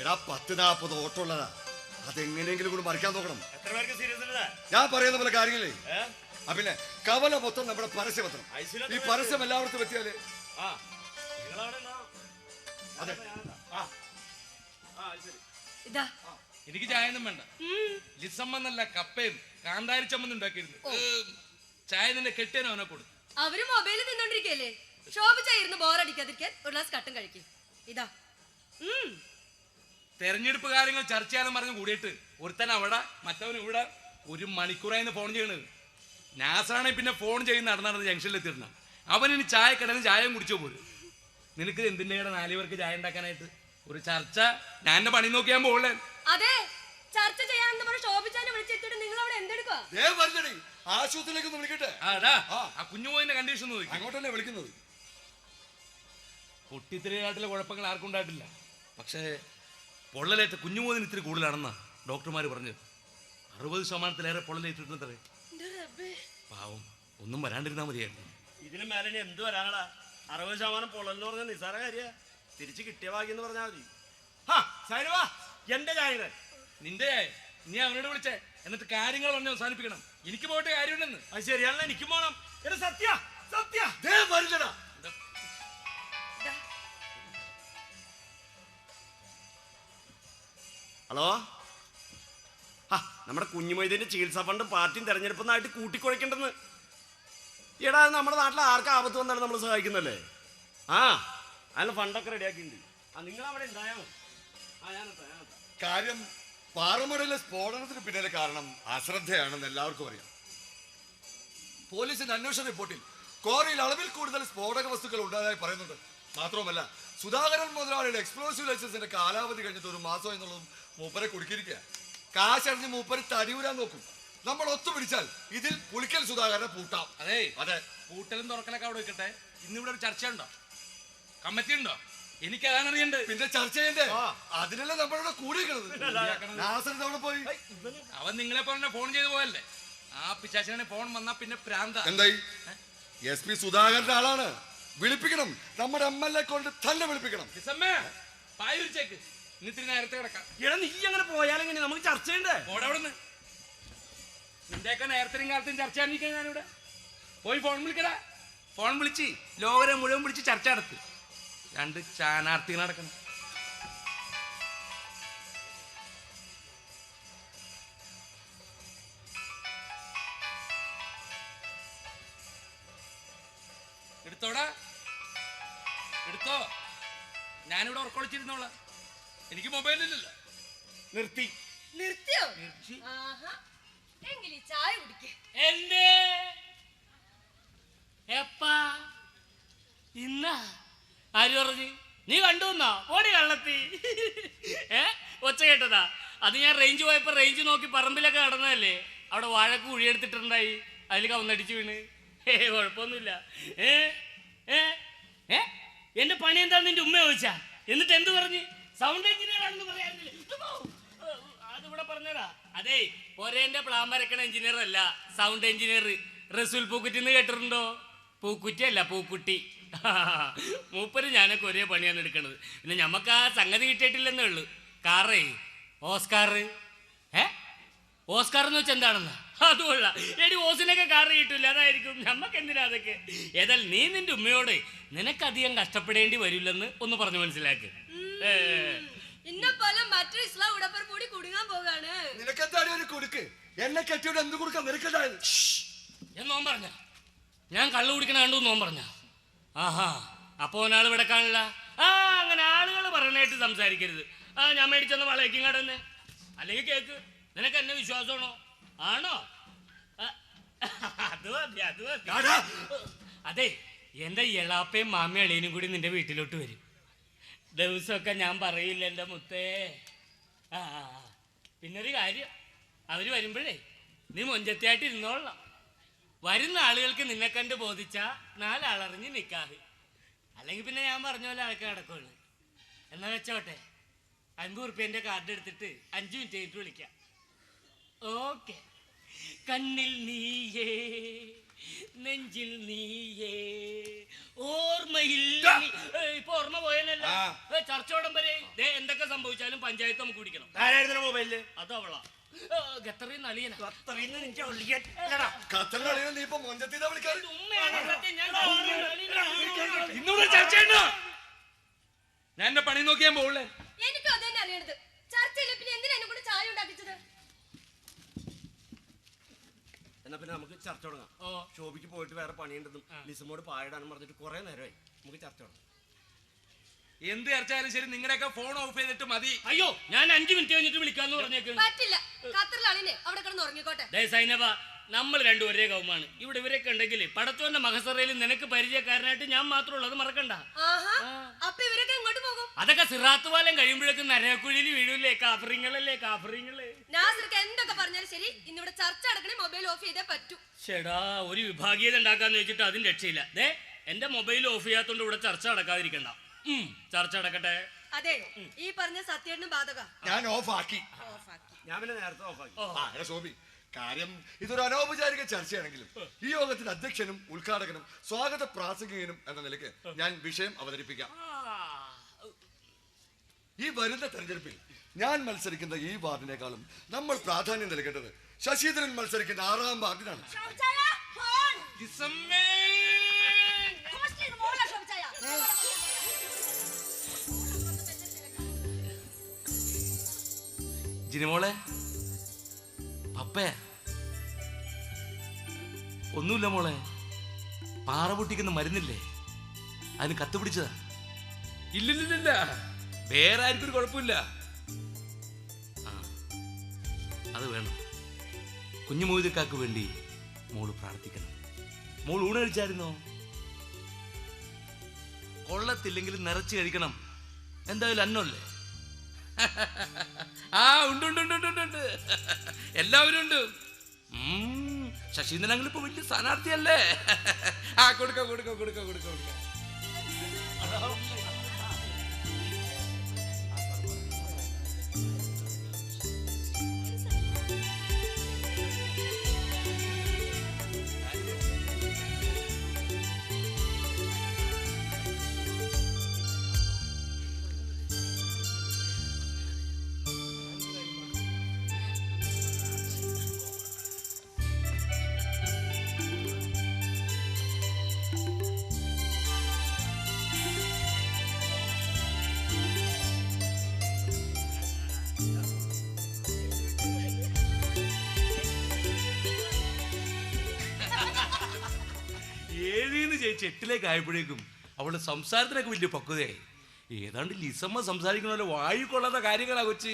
എടാ പത്ത് നാപ്പത് ഓട്ടമുള്ളതാ അതെങ്ങനെയെങ്കിലും കൂടി മറിക്കാൻ നോക്കണം. എത്ര പേർക്ക് സീരിയസ് ഞാൻ പറയുന്ന പോലെ കാര്യങ്ങളേ? ആ പിന്നെ കവല മൊത്തം നമ്മുടെ പരസ്യപത്രം. ഈ പരസ്യം എല്ലാവർക്കും എത്തിയാൽ? അതെ. ഇതാ. എനിക്ക് ചായ ഒന്നും വേണ്ട ലിസമ്മന്നല്ല കപ്പയും കാന്താരി ചമ്മന്ന് ഉണ്ടാക്കിയിരുന്നു. ചായ നിന്റെ കെട്ടിയനോ അവനെ കൊടുത്തു. അവർ മൊബൈലിൽ നിന്നോണ്ടിരിക്കല്ലേ ഇരുന്ന് ബോറടിക്കാതിരിക്കാൻ ഒരു ഗ്ലാസ് കട്ടും കഴിക്കും. ഇതാ. തെരഞ്ഞെടുപ്പ് കാര്യങ്ങൾ ചർച്ച ചെയ്യാനും പറഞ്ഞ് കൂടിയിട്ട് ഒരുത്തൻ അവിടെ മറ്റവൻ ഇവിടെ ഒരു മണിക്കൂറായിരുന്നു ഫോൺ ചെയ്യണത് നാസാണെ പിന്നെ ഫോൺ ചെയ്യുന്ന നടന്നാണ് ജംഗ്ഷനിൽ എത്തിയിരുന്ന അവൻ ഇനി ചായ കിടന്ന് ചായയും കുടിച്ചു പോലും. നിനക്ക് എന്തിന്റെ കൂടെ? നാലു പേർക്ക് ചായ ഉണ്ടാക്കാനായിട്ട് ഒരു ചർച്ച. ഞാൻ എന്റെ പണി നോക്കിയാൻ പോകലേ അതെ ചർച്ച ചെയ്യാന്ന് പറഞ്ഞ ശോഭിച്ചാനെ വിളിച്ചെത്തിയിട്ട് നിങ്ങൾ അവിടെ എന്തെടുക്കുക ദേ വരില്ലടി ആശുപത്രിയിലേക്ക് ഒന്ന് വിളിക്കട്ടെ? ആടാ ആ. കണ്ടീഷൻ നോക്കി. അങ്ങോട്ടല്ലേ വിളിക്കുന്നത്? കുഴപ്പങ്ങൾ ആർക്കും ഉണ്ടായിട്ടില്ല. പക്ഷേ പൊള്ളലേറ്റ കുഞ്ഞുമോതിന് ഇത്തിരി കൂടുതലാണെന്നാ ഡോക്ടർമാർ പറഞ്ഞത് അറുപത് ശതമാനത്തിലേറെ പൊള്ളലേറ്റിട്ടുണ്ടത്രേ പാവം ഒന്നും വരാണ്ടിരുന്നാ മതിയായിരുന്നു. ഇതിന് മേലെ എന്ത് വരാനടാ? അറുപത് ശതമാനം പൊള്ളലെന്ന് പറഞ്ഞ നിസാര കാര്യ. തിരിച്ച് കിട്ടിയ ഭാഗ്യം എന്ന് പറഞ്ഞാൽ മതി. സൈനവാ എന്റെ ചായ നിന്റെ നീ അവനോട് വിളിച്ചേ. എന്നിട്ട് കാര്യങ്ങൾ പറഞ്ഞ് അവസാനിപ്പിക്കണം. എനിക്ക് പോയിട്ട് കാര്യമുണ്ടെന്ന്. അത് ശരിയാണല്ലോ എനിക്കും പോണം. എടാ സത്യ സത്യ. ദേ വരില്ലടാ ഹലോ? ആ നമ്മുടെ കുഞ്ഞുമൊയ്തീന്റെ ചികിത്സാ ഫണ്ട് പാർട്ടിയും തെരഞ്ഞെടുപ്പെന്നായിട്ട് കൂട്ടിക്കുഴയ്ക്കേണ്ടെന്ന്. എടാ നമ്മുടെ നാട്ടിൽ ആർക്കും ആപത്ത് വന്നാലും നമ്മൾ സഹായിക്കുന്നല്ലേ ആ അതിന് ഫണ്ടൊക്കെ റെഡിയാക്കിയിട്ടുണ്ട്. ആ നിങ്ങൾ അവിടെ ഉണ്ടായാൽ മതി ആ ഞാനെത്താം കാര്യം പാറമടയിലെ സ്ഫോടനത്തിന് പിന്നിലെ കാരണം അശ്രദ്ധയാണെന്ന് എല്ലാവർക്കും അറിയാം. പോലീസിന്റെ അന്വേഷണ റിപ്പോർട്ടിൽ കോറിയിൽ അളവിൽ കൂടുതൽ സ്ഫോടക വസ്തുക്കൾ ഉണ്ടായതായി പറയുന്നുണ്ട്. മാത്രവുമല്ല സുധാകരൻ മുതലാളിയുടെ എക്സ്പ്ലോസീവ് ലൈസൻസിന്റെ കാലാവധി കഴിഞ്ഞിട്ട് ഒരു മാസം എന്നുള്ളതും മൂപ്പരെ കുടുക്കിയിരിക്കുക കാശറിഞ്ഞ് മൂപ്പര് തടിയൂരാൻ നോക്കും. നമ്മൾ ഒത്തു പിടിച്ചാൽ ഇതിൽ പുളിക്കൽ സുധാകരനെ പൂട്ടാം. അതെ അതെ. പൂട്ടലും തുറക്കലൊക്കെ അവിടെ വെക്കട്ടെ. ഇന്നിവിടെ ഒരു ചർച്ച ഉണ്ടോ കമ്മിറ്റി ഉണ്ടോ എനിക്ക് അതാണ് അറിയണ്ട് പിന്നെ ചർച്ച ചെയ്യണ്ടേ അതിനല്ലേ നമ്മളിവിടെ തവണ പോയി. അവൻ നിങ്ങളെ പോലെ ഫോൺ ചെയ്തു പോയല്ലേ ആ പിശാചിനെ ഫോൺ വന്നാ പിന്നെ പ്രാന്ത. എന്തായി? എസ് പി സുധാകരന്റെ ആളാണ്. വിളിപ്പിക്കണം. നമ്മുടെ എം എൽ എ കൊണ്ട് തന്നെ വിളിപ്പിക്കണം. ലിസമ്മേ, പായ വിരിച്ചേക്ക്. ഇന്നിത്തിരി നേരത്തെ കിടക്കാം. എടാ നീ അങ്ങനെ പോയാലെങ്ങനെ നമുക്ക് ചർച്ച ചെയ്യണ്ടേ ഓടെ അവിടെ നിന്ന് നിന്റെയൊക്കെ നേരത്തെയും കാലത്തും ചർച്ച ആരംഭിക്കാൻ ഞാനിവിടെ. പോയി ഫോൺ വിളിക്കടാ. ഫോൺ വിളിച്ച് ലോകരെ മുഴുവൻ വിളിച്ച് ചർച്ച നടത്തി. രണ്ട് സ്ഥാനാർത്ഥികൾ നടക്കണം. ഞാനിവിടെ ഉറക്കൊളിച്ചിരുന്നോളാം എനിക്ക് മൊബൈലില്ലല്ലോ നിർത്തി. നിർത്തിയോ? നിർത്തി. ചായ കുടിക്കേ. എന്തേ? എപ്പാ? ഇന്ന? ആര് പറഞ്ഞു? നീ കണ്ടു എന്നാ ഓടി കള്ളത്തി. ഏ? ഒച്ച കേട്ടതാ. അത് ഞാൻ റേഞ്ച് പോയപ്പോ റേഞ്ച് നോക്കി പറമ്പിലൊക്കെ നടന്നതല്ലേ. അവിടെ വാഴക്ക് കുഴിയെടുത്തിട്ടുണ്ടായി അതിൽ കവന്നടിച്ചു വീണ്. ഏ കുഴപ്പമൊന്നുമില്ല. ഏ? ഏ? ഏ? എന്റെ പണി എന്താന്ന് നിന്റെ ഉമ്മ ചോദിച്ചാ? എന്നിട്ട് എന്ത് പറഞ്ഞു? സൗണ്ട് എഞ്ചിനീയർ ആണെന്ന് പറയാറില്ലേ? പറഞ്ഞതാ. അതെ ഒരേന്റെ പ്ലാൻ വരക്കണ എഞ്ചിനീയർ അല്ല സൗണ്ട് എഞ്ചിനീയർ റസൂൽ പൂക്കുറ്റി എന്ന് കേട്ടിട്ടുണ്ടോ? പൂക്കുറ്റി അല്ല പൂക്കുട്ടി. മൂപ്പര് ഞാനൊക്കെ ഒരേ പണിയാണ് എടുക്കണത്. പിന്നെ ഞമ്മക്ക് ആ സംഗതി കിട്ടിയിട്ടില്ലെന്നേ ഉള്ളൂ. കാറേ ഓസ്കാർ ഏ? ഓസ്കാർ എന്ന് വെച്ചാൽ എന്താണെന്ന്? അതുകൊള്ള എടി ഓസിനൊക്കെ കാറ് കിട്ടില്ല അതായിരിക്കും. നമ്മക്ക് എന്തിനാ അതൊക്കെ? ഏതായാലും നീ നിന്റെ ഉമ്മയോട് നിനക്കധികം കഷ്ടപ്പെടേണ്ടി വരില്ലെന്ന് ഒന്ന് പറഞ്ഞു മനസ്സിലാക്ക്. ഇന്ന പോലെ മറ്റൊരു ഇസ്ലാം ഉടപ്പർ കൂടി കുടുങ്ങാൻ പോകാണ്. നിനക്കെന്താണ് ഒരു കുടുക്ക്? എന്നെ കെട്ടിയോട് എന്ത് കൊടുക്കാൻ നിനക്കുണ്ടായത് ഞാൻ നോൻ പറഞ്ഞ. ഞാൻ കള്ളു കുടിക്കണ കണ്ടു നോൻ പറഞ്ഞ. ആഹാ. അപ്പൊ ഒരാൾ ഇവിടെ കാണില്ല. ആ അങ്ങനെ ആളുകൾ പറയണായിട്ട് സംസാരിക്കരുത്. ആ ഞാൻ മേടിച്ചെന്ന് വളയ്ക്കും കടന്ന് അല്ലെങ്കിൽ കേക്ക്. നിനക്ക് എന്നെ വിശ്വാസമാണോ? ആണോ? അത് മതി അത് മതി ആടാ. അതെ എന്റെ എളാപ്പയും മാമയും അളിയനും കൂടി നിന്റെ വീട്ടിലോട്ട് വരും. ദിവസമൊക്കെ ഞാൻ പറയില്ല എന്റെ മുത്തേ. ആ. പിന്നൊരു കാര്യം അവർ വരുമ്പോഴേ നീ മൊഞ്ചത്തിയായിട്ട് ഇരുന്നോളാം വരുന്ന ആളുകൾക്ക് നിന്നെ കണ്ട് ബോധിച്ച നാലാളറിഞ്ഞ് നിക്കാഹ്. അല്ലെങ്കിൽ പിന്നെ ഞാൻ പറഞ്ഞ പോലെ ആൾക്ക് നടക്കുള്ളൂ. എന്നാ വെച്ചോട്ടെ അൻപത് റുപ്യന്റെ കാർഡ് എടുത്തിട്ട് അഞ്ച് മിനിറ്റ് കഴിഞ്ഞിട്ട് വിളിക്കാം. ഓക്കെ. കണ്ണിൽ നീയേ നെഞ്ചിൽ നീയേ. ഓർമ്മയിൽ ഇപ്പൊ ഓർമ്മ പോയനല്ല. ചർച്ചോടം വരെ. ദേ എന്തൊക്കെ സംഭവിച്ചാലും പഞ്ചായത്ത് നമുക്ക് കുടിക്കണം. മൊബൈലിൽ? അത് അവളാ. ഞാൻ പണി നോക്കിയാൻ പോകണ്ടേ എനിക്കും അത് തന്നെ അറിയണത് ചർച്ചയിൽ പിന്നെ എന്തിനാ എന്നെ കൂടെ ചായ ഉണ്ടാക്കിച്ചത് എന്നാ പിന്നെ നമുക്ക് ചർച്ച തുടങ്ങാം. ഷോപ്പിക്ക് പോയിട്ട് വേറെ പണിയുണ്ടെന്നും ലിസമോട് പായിടാനും പറഞ്ഞിട്ട് കുറെ നേരമായി. നമുക്ക് ചർച്ച തുടങ്ങാം. എന്ത് ചർച്ചയായാലും ശരി നിങ്ങളുടെയൊക്കെ ഫോൺ ഓഫ് ചെയ്തിട്ട് മതി. അയ്യോ ഞാൻ അഞ്ചു മിനിറ്റ് കഴിഞ്ഞിട്ട് വിളിക്കാന്ന് പറഞ്ഞേക്കുന്നു പറ്റില്ല. അവിടെ കിടന്ന് ഉറങ്ങിക്കോട്ടെ. ദേ സൈനബ നമ്മൾ രണ്ടും ഒരേ കൗമാണ്. ഇവിടെ ഇവരൊക്കെ ഉണ്ടെങ്കിൽ പടത്തോന്റെ മഹസറയിൽ നിനക്ക് പരിചയക്കാരനായിട്ട് ഞാൻ മാത്രമുള്ള അത് മറക്കണ്ട. ആഹാ അപ്പൊ ഇവരൊക്കെ എങ്ങോട്ട് പോകും? അതൊക്കെ സിറാത്ത് പാലം കഴിയുമ്പോഴേക്കും നരക്കുഴിയിൽ വീഴൂലേ കാഫറിങ്ങളല്ലേ കാഫറിങ്ങൾ എന്തൊക്കെ പറഞ്ഞാലും ശരി ഇന്നിവിടെ ചർച്ച അടക്കണേ മൊബൈൽ ഓഫ് ചെയ്തേ പറ്റൂ. ചേടാ ഒരു വിഭാഗീയത ഉണ്ടാക്കാന്ന് വെച്ചിട്ട് അതിന് രക്ഷയില്ല. ദേ എന്റെ മൊബൈൽ ഓഫ് ചെയ്യാത്തോണ്ട് ഇവിടെ ചർച്ച അടക്കാതിരിക്കണ്ട ചർച്ച അടക്കട്ടെ അതെ ഈ പറഞ്ഞ സത്യേട്ടനും ബാധക. ഞാൻ ഓഫ് ആക്കി ഞാൻ പിന്നെ നേരത്തെ ഓഫ് ആക്കി സോബി കാര്യം ഇതൊരു അനൗപചാരിക ചർച്ചയാണെങ്കിലും ഈ യോഗത്തിന്റെ അധ്യക്ഷനും ഉദ്ഘാടകനും സ്വാഗത പ്രാസംഗികനും എന്ന നിലയ്ക്ക് ഞാൻ വിഷയം അവതരിപ്പിക്കാം. ഈ വരുന്ന തെരഞ്ഞെടുപ്പിൽ ഞാൻ മത്സരിക്കുന്ന ഈ വാർഡിനേക്കാളും നമ്മൾ പ്രാധാന്യം നൽകേണ്ടത് ശശീന്ദ്രൻ മത്സരിക്കുന്ന ആറാം വാർഡിനാണ്. ജിനിമോളെ പപ്പേ ഒന്നുമില്ല മോളെ. പാറ പൊട്ടിക്കുന്ന മരുന്നില്ലേ? അതിന് കത്ത് പിടിച്ചതാ. ഇല്ലില്ലില്ല. വേറെ ആർക്കും ഒരു കുഴപ്പമില്ല. ആ അത് വേണം. കുഞ്ഞു മോദിക്കാക്ക് വേണ്ടി മോൾ പ്രാർത്ഥിക്കണം. മോൾ ഊണ് കഴിച്ചായിരുന്നോ? കൊള്ളത്തില്ലെങ്കിൽ നിറച്ച് കഴിക്കണം. എന്തായാലും അന്നല്ലേ? ആ ഉണ്ട് ഉണ്ട് ഉണ്ട് ഉണ്ട് ഉണ്ട്. എല്ലാവരും ഉണ്ട്. ശശീന്ദ്രൻ ഇപ്പൊ വലിയ സ്ഥാനാർത്ഥിയല്ലേ? ആ കൊടുക്ക കൊടുക്ക കൊടുക്ക കൊടുക്ക കൊടുക്ക. ചേച്ചി എട്ടിലേക്ക് ആയപ്പോഴേക്കും അവളുടെ സംസാരത്തിനൊക്കെ വലിയ പക്വതയായി. ഏതാണ്ട് ലിസമ്മ സംസാരിക്കുന്ന പോലെ വാഴിക്കൊള്ളാത്ത കാര്യങ്ങളാ കൊച്ചി.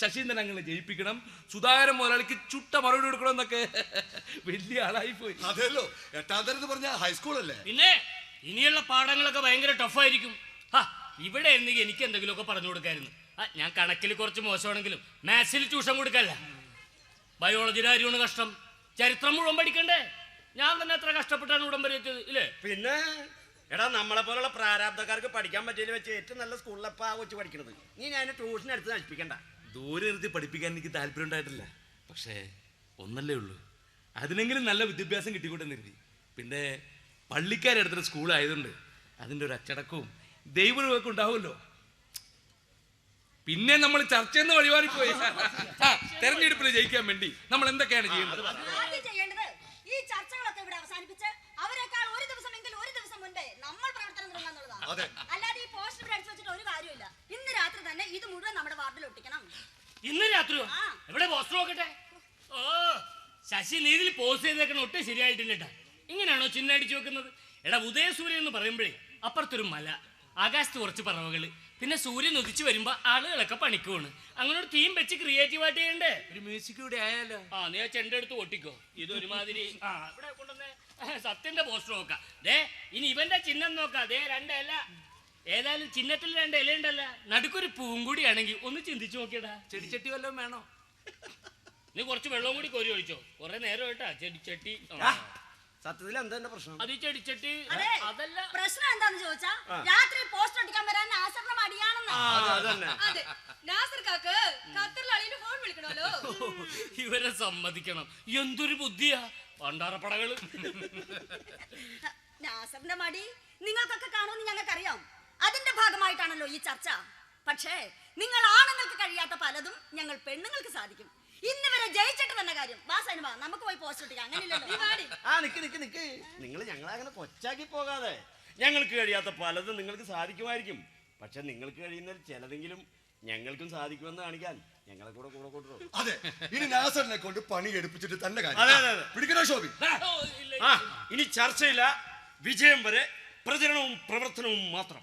ശശീന്ദ്രൻ അങ്ങനെ ജയിപ്പിക്കണം സുധാകരൻ മുതലാളിക്ക് ചുട്ട മറുപടി കൊടുക്കണം എന്നൊക്കെ വലിയ ആളായി പോയി. അതെല്ലോ എട്ടാം തരം എന്ന് പറഞ്ഞ ഹൈസ്കൂൾ അല്ലേ? പിന്നെ ഇനിയുള്ള പാഠങ്ങളൊക്കെ ഭയങ്കര ടഫായിരിക്കും ഇവിടെ എന്തെങ്കിലും എനിക്ക് എന്തെങ്കിലുമൊക്കെ പറഞ്ഞു കൊടുക്കായിരുന്നു. ആ ഞാൻ കണക്കിൽ കുറച്ച് മോശമാണെങ്കിലും മാത്സിൽ ട്യൂഷൻ കൊടുക്കല്ല. ബയോളജിയുടെ കാര്യമാണ് കഷ്ടം. ചരിത്രം മുഴുവൻ പഠിക്കണ്ടേ? ഞാൻ തന്നെ എത്ര കഷ്ടപ്പെട്ടാണ് ഉടമ്പടി എത്തിയത് ഇല്ലേ? പിന്നെ എടാ നമ്മളെ പോലുള്ള പ്രാരാബ്ധക്കാർക്ക് പഠിക്കാൻ പറ്റിയതിൽ വെച്ച് ഏറ്റവും നല്ല സ്കൂളിലപ്പ ആ കൊച്ചു പഠിക്കണത്. നീ ഞാൻ ട്യൂഷൻ എടുത്ത് നശിപ്പിക്കണ്ട. ദൂരെ നിർത്തി പഠിപ്പിക്കാൻ എനിക്ക് താല്പര്യം ഉണ്ടായിട്ടില്ല. പക്ഷേ ഒന്നല്ലേ ഉള്ളൂ. അതിനെങ്കിലും നല്ല വിദ്യാഭ്യാസം കിട്ടിക്കൂട്ടെ നിർത്തി പിന്നെ പള്ളിക്കാരെടുത്തൊരു സ്കൂളായതുകൊണ്ട് അതിന്റെ ഒരു അച്ചടക്കവും ദൈവമൊക്കെ ഉണ്ടാവുമല്ലോ. പിന്നെ നമ്മൾ ചർച്ചയെന്ന് വഴിപാടി പോയി. തെരഞ്ഞെടുപ്പിൽ ജയിക്കാൻ വേണ്ടി നമ്മൾ എന്തൊക്കെയാണ് ചെയ്യുന്നത്? അല്ലാതെ ഈ പോസ്റ്റർ അടിച്ചു വെച്ചിട്ട് ഒരു കാര്യമില്ല ഇന്ന് രാത്രി തന്നെ ഇത് മുഴുവൻ നമ്മുടെ വാർഡിൽ ഒട്ടിക്കണം. ഇന്ന് രാത്രിയോ? എവിടെ പോസ്റ്റർ നോക്കട്ടെ? ഓ ശശി നീ ഇതിൽ പോസ്റ്റ് ചെയ്തേക്കണ ഒട്ടും ശരിയായിട്ടില്ല ട്ടാ. ഇങ്ങനെയാണോ ചിഹ്നം അടിച്ചു വെക്കുന്നത്? എടാ ഉദയസൂര്യൻ എന്ന് പറയുമ്പോഴേ അപ്പുറത്തൊരു മല ആകാശത്ത് കുറച്ച് പറവകൾ പിന്നെ സൂര്യൻ ഉദിച്ചു വരുമ്പോ ആളുകളൊക്കെ പണിക്ക് പോണ് അങ്ങനെ ഒരു തീം വെച്ച് ക്രിയേറ്റീവായിട്ട് ചെയ്യണ്ടേ? ഒരു മ്യൂസിക് ഇവിടെ ആയാലോ? ആ നീ ആ ചെണ്ട എടുത്ത് ഒട്ടിക്കോ. ഇതൊരുമാതിരി ആ ഇവിടെ കൊണ്ടുവന്നേ. സത്യന്റെ പോസ്റ്റർ നോക്കാം. ദേ ഇനി ഇവന്റെ ചിഹ്നം നോക്കാം. ദേ രണ്ടല്ല ഏതായാലും ചിഹ്നത്തിൽ രണ്ട് ഇല ഉണ്ടല്ല നടുക്കൊരു പൂവും കൂടി ആണെങ്കിൽ ഒന്ന് ചിന്തിച്ചു നോക്കിയടാ. ചെടിച്ചട്ടി വല്ലതും വേണോ? നീ കുറച്ച് വെള്ളവും കൂടി കോരി ഒഴിച്ചോ. കുറെ നേരം കേട്ടാ ചെടി ചട്ടി ആ, സത്യത്തിൽ എന്താ എന്റെ പ്രശ്നം? അത് ചെടിച്ചട്ടി അതെ അതല്ല. പ്രശ്നം എന്താന്ന് ചോദിച്ചാ രാത്രി പോസ്റ്റ് അടിക്കാൻ വരാൻ ആശ്രമം മടിയാണെന്ന്. ആ അതന്നെ. അതെ. നാസർ കാക്ക് ഖത്തറിൽ ഫോൺ വിളിക്കണമല്ലോ. ഇവരെ സമ്മതിക്കണം. എന്തൊരു ബുദ്ധിയാ? പണ്ടാറപ്പടകൾ നാസറിന്റെ മടി നിങ്ങൾക്കൊക്കെ കാണുമെന്ന് ഞങ്ങൾക്കറിയാം. അതിന്റെ ഭാഗമായിട്ടാണല്ലോ ഈ ചർച്ച. പക്ഷേ നിങ്ങൾ ആണുങ്ങൾക്ക് കഴിയാത്ത പലതും ഞങ്ങൾ പെണ്ണുങ്ങൾക്ക് സാധിക്കും. ഇന്ന് വരെ ജയിച്ചിട്ട് വന്ന കാര്യം. വാ സൈനവാ നമുക്ക് പോയി പോസ്റ്റ് ഒട്ടിക്കാം അങ്ങനെയല്ലല്ലോ. നീ വാടി. ആ നിക്ക് നിക്ക് നിക്ക്. നിങ്ങൾ ഞങ്ങളെ അങ്ങനെ കൊച്ചാക്കി പോകാതെ. ഞങ്ങൾക്ക് കഴിയാത്ത പലതും നിങ്ങൾക്ക് സാധിക്കുമായിരിക്കും. പക്ഷെ നിങ്ങൾക്ക് കഴിയുന്ന ചിലതെങ്കിലും ഞങ്ങൾക്കും സാധിക്കുമെന്ന് കാണിക്കാൻ ഞങ്ങളെ കൂടെ കൂടെ കൊണ്ടുപോകും അതെ ഇനി നാസറിനെ കൊണ്ട് പണി എടുപ്പിച്ചിട്ട് തന്നെ കാര്യം. പിടിക്കണോ ശോഭി? ഇനി ചർച്ചയില്ല. വിജയം വരെ പ്രചരണവും പ്രവർത്തനവും മാത്രം.